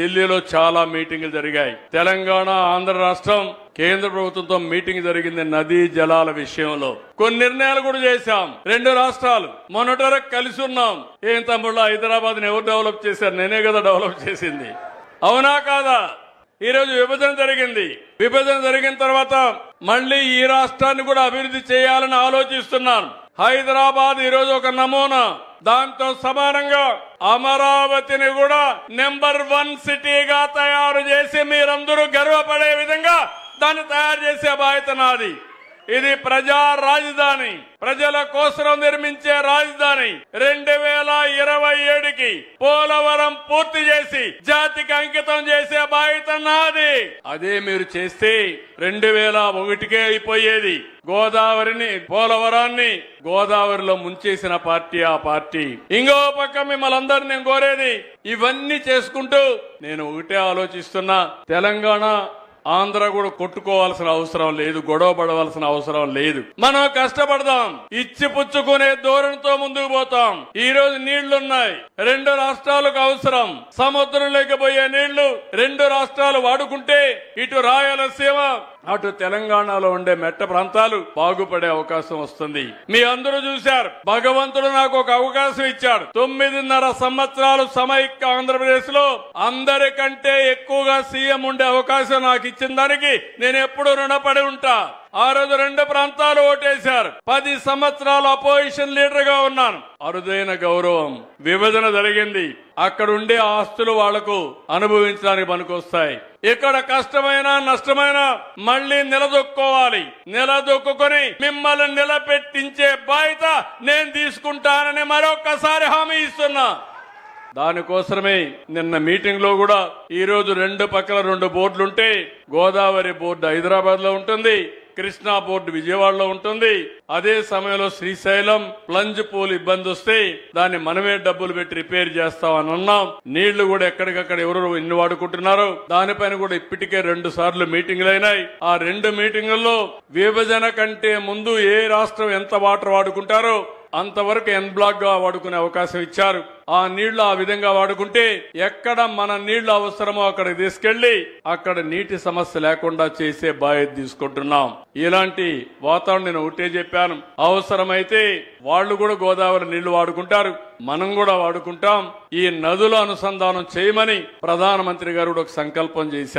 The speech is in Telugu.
ఢిల్లీలో చాలా మీటింగులు జరిగాయి. తెలంగాణ ఆంధ్ర రాష్ట్రం కేంద్ర ప్రభుత్వంతో మీటింగ్ జరిగింది నదీ జలాల విషయంలో. కొన్ని నిర్ణయాలు కూడా చేశాం. రెండు రాష్ట్రాలు. మొన్నటి వరకు కలిసి ఉన్నాం. ఏం తమ్ముళ్ళ హైదరాబాద్ ఎవరు డెవలప్ చేశారు? నేనే కదా డెవలప్ చేసింది. అవునా కాదా? ఈ రోజు విభజన జరిగింది. విభజన జరిగిన తర్వాత మళ్ళీ ఈ రాష్ట్రాన్ని కూడా అభివృద్ధి చేయాలని ఆలోచిస్తున్నాను హైదరాబాద్ ఈ రోజు ఒక నమూనా. దాంతో సమానంగా అమరావతిని కూడా నెంబర్ వన్ సిటీగా తయారు చేసి మీరందరూ గర్వపడే విధంగా దాన్ని తయారు చేసే బాధ్యత నాది. ఇది ప్రజా రాజధాని. ప్రజల కోసం నిర్మించే రాజధాని. రెండు వేల ఇరవై ఏడుకి పోలవరం పూర్తి చేసి జాతికి అంకితం చేసే బాధ్యత నాది. అదే మీరు చేస్తే రెండు వేల ఒకటికే అయిపోయేది. గోదావరిని పోలవరాన్ని గోదావరిలో ముంచేసిన పార్టీ ఆ పార్టీ. ఇంకో పక్క మిమ్మల్ని అందరినీ నేను కోరేది ఇవన్నీ చేసుకుంటూ నేను ఒకటే ఆలోచిస్తున్నా. తెలంగాణ ఆంధ్ర కూడా కొట్టుకోవాల్సిన అవసరం లేదు గొడవ పడవలసిన అవసరం లేదు. మనం కష్టపడదాం ఇచ్చి పుచ్చుకునే ధోరణితో ముందుకు పోతాం. ఈ రోజు నీళ్ళున్నాయి రెండు రాష్ట్రాలకు అవసరం. సముద్రం లేకపోయే నీళ్ళు రెండు రాష్ట్రాలు వాడుకుంటే ఇటు రాయలసీమ అటు తెలంగాణలో ఉండే మెట్ట ప్రాంతాలు బాగుపడే అవకాశం వస్తుంది. మీ అందరూ చూశారు భగవంతుడు నాకు ఒక అవకాశం ఇచ్చాడు. తొమ్మిదిన్నర సంవత్సరాలు సమైక్య ఆంధ్రప్రదేశ్లో అందరికంటే ఎక్కువగా సీఎం ఉండే అవకాశం నాకు ఇచ్చిన దానికి నేను ఎప్పుడు రుణపడి ఉంటా. ఆ రోజు రెండు ప్రాంతాలు ఓటేశారు. పది సంవత్సరాలు అపోజిషన్ లీడర్గా ఉన్నాను. అరుదైన గౌరవం. విభజన జరిగింది. అక్కడ ఉండే ఆస్తులు వాళ్ళకు అనుభవించడానికి పనికొస్తాయి. ఇక్కడ కష్టమైన నష్టమైన మళ్ళీ నిలదొక్కోవాలి. నిలదొక్కుని మిమ్మల్ని నిలబెట్టించే బాధ్యత నేను తీసుకుంటానని మరొకసారి హామీ ఇస్తున్నా. దానికోసమే నిన్న మీటింగ్లో కూడా ఈ రోజు రెండు పక్కల రెండు బోర్డులుంటే గోదావరి బోర్డు హైదరాబాద్లో ఉంటుంది కృష్ణా బోర్డు విజయవాడలో ఉంటుంది అదే సమయంలో శ్రీశైలం ప్లంజ్ పూల్ ఇబ్బంది వస్తే దాన్ని మనమే డబ్బులు పెట్టి రిపేర్ చేస్తామని అన్నాం. నీళ్ళు కూడా ఎక్కడికక్కడ ఎవరు ఎన్ని వాడుకుంటున్నారు దానిపైన కూడా ఇప్పటికే రెండు సార్లు మీటింగ్లు అయినాయి. ఆ రెండు మీటింగుల్లో విభజన కంటే ముందు ఏ రాష్ట్రం ఎంత వాటర్ వాడుకుంటారో అంతవరకు ఎన్ బ్లాక్గా వాడుకునే అవకాశం ఇచ్చారు. ఆ నీళ్ళు ఆ విధంగా వాడుకుంటే ఎక్కడ మన నీళ్ళు అవసరమో అక్కడికి తీసుకెళ్ళి అక్కడ నీటి సమస్య లేకుండా చేసే బాధ్యత తీసుకుంటున్నాం. ఇలాంటి వాతావరణం నేను ఒకటే చెప్పాను. అవసరమైతే వాళ్ళు కూడా గోదావరి నీళ్ళు వాడుకుంటారు. మనం కూడా వాడుకుంటాం. ఈ నదుల అనుసంధానం చేయమని ప్రధానమంత్రి గారు ఒక సంకల్పం చేశారు.